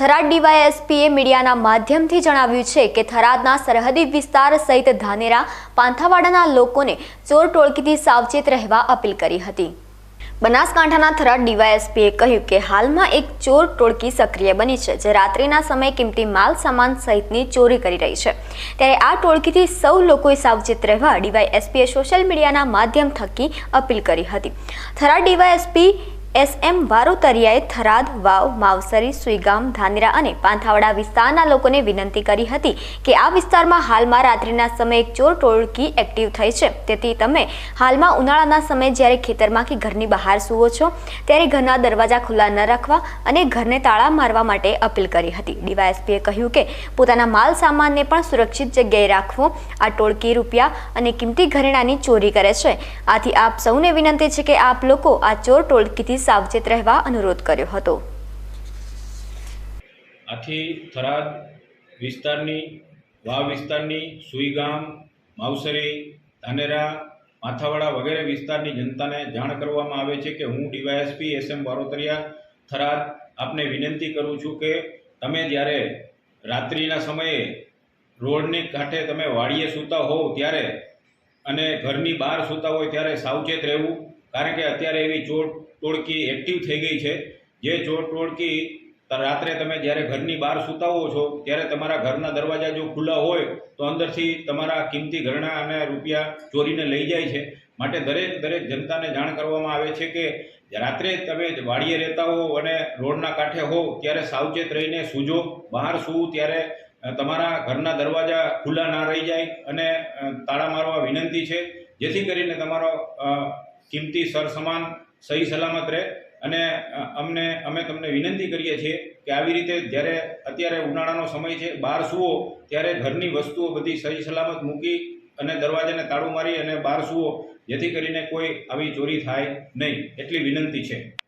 થરાદ ડીવાયએસપીએ મીડિયાના માધ્યમથી જણાવ્યું છે કે થરાદના સરહદી વિસ્તાર સહિત ધાનેરા, પાંથાવાડાના લોકોને ચોર ટોળકીથી સાવચેત રહેવા અપીલ કરી હતી. બનાસકાંઠાના થરાદ ડીવાયએસપીએ કહ્યું કે હાલમાં એક ચોર ટોળકી સક્રિય બની છે, જે રાત્રિના સમયે કિંમતી માલ સામાન સહિતની ચોરી કરી રહી છે. ત્યારે આ ટોળકીથી સૌ લોકોએ સાવચેત રહેવા ડીવાયએસપીએ સોશિયલ મીડિયાના માધ્યમ થકી અપીલ કરી હતી. થરાદ ડીવાયએસપી એસ એમ વારોતરિયાએ થરાદ, વાવ, માવસરી, સુઈગામ, ધાનેરા અને પાંથાવાડા વિસ્તારના લોકોને વિનંતી કરી હતી કે આ વિસ્તારમાં હાલમાં રાત્રિના સમયે ચોર ટોળકી એક્ટિવ થઈ છે. તેથી તમે હાલમાં ઉનાળાના સમયે જ્યારે ખેતરમાં કે ઘરની બહાર સૂવો છો, ત્યારે ઘરના દરવાજા ખુલ્લા ન રાખવા અને ઘરને તાળા મારવા માટે અપીલ કરી હતી. ડીવાયએસપીએ કહ્યું કે પોતાના માલ સામાનને પણ સુરક્ષિત જગ્યાએ રાખવો, આ ટોળકી રૂપિયા અને કિંમતી ઘરેણાની ચોરી કરે છે. આથી આપ સૌને વિનંતી છે કે આપ લોકો આ ચોર ટોળકીથી સાવચેત રહેવા અનુરોધ કર્યો હતો. આથી થરાદ વિસ્તારની, વાવ વિસ્તારની, સુઈગામ, માવસરી, ધાનેરા, માથાવાડા વગેરે વિસ્તારની જનતાને જાણ કરવામાં આવે છે કે હું DYSP S M Barotariya Tharad આપને વિનંતી કરું છું કે તમે જ્યારે રાત્રિના સમયે રોડની કાંઠે તમે વાડીએ સૂતા હોવ ત્યારે અને ઘરની બહાર સૂતા હોય ત્યારે સાવચેત રહેવું, કારણ કે અત્યારે એવી ચોર ટોળકી એક્ટિવ થઈ ગઈ છે. જે ચોર ટોળકી રાત્રે તમે જ્યારે ઘરની બહાર સૂતા છો, ત્યારે તમારા ઘરના દરવાજા જો ખુલ્લા હોય, તો અંદરથી તમારા કિંમતી ઘરણા અને રૂપિયા ચોરીને લઈ જાય છે. માટે દરેક દરેક જનતાને જાણ કરવામાં આવે છે કે, રાત્રે તમે વાડીએ રહેતા હો અને રોડના કાંઠે હો, ત્યારે સાવચેત રહીને સૂજો. બહાર સૂવું ત્યારે તમારા ઘરના દરવાજા ખુલ્લા ના રહી જાય અને તાળા મારવા વિનંતી છે. જેથી કરીને તમારો કિંમતી સરસમાન સહી સલામત રહે. અને અમને, અમે તમને વિનંતી કરીએ છીએ કે આવી રીતે જ્યારે અત્યારે ઉનાળાનો સમય છે બહાર સૂવો, ત્યારે ઘરની વસ્તુઓ બધી સહી સલામત મૂકી અને દરવાજાને તાળું મારી અને બહાર સૂવો, જેથી કરીને કોઈ આવી ચોરી થાય નહીં, એટલી વિનંતી છે.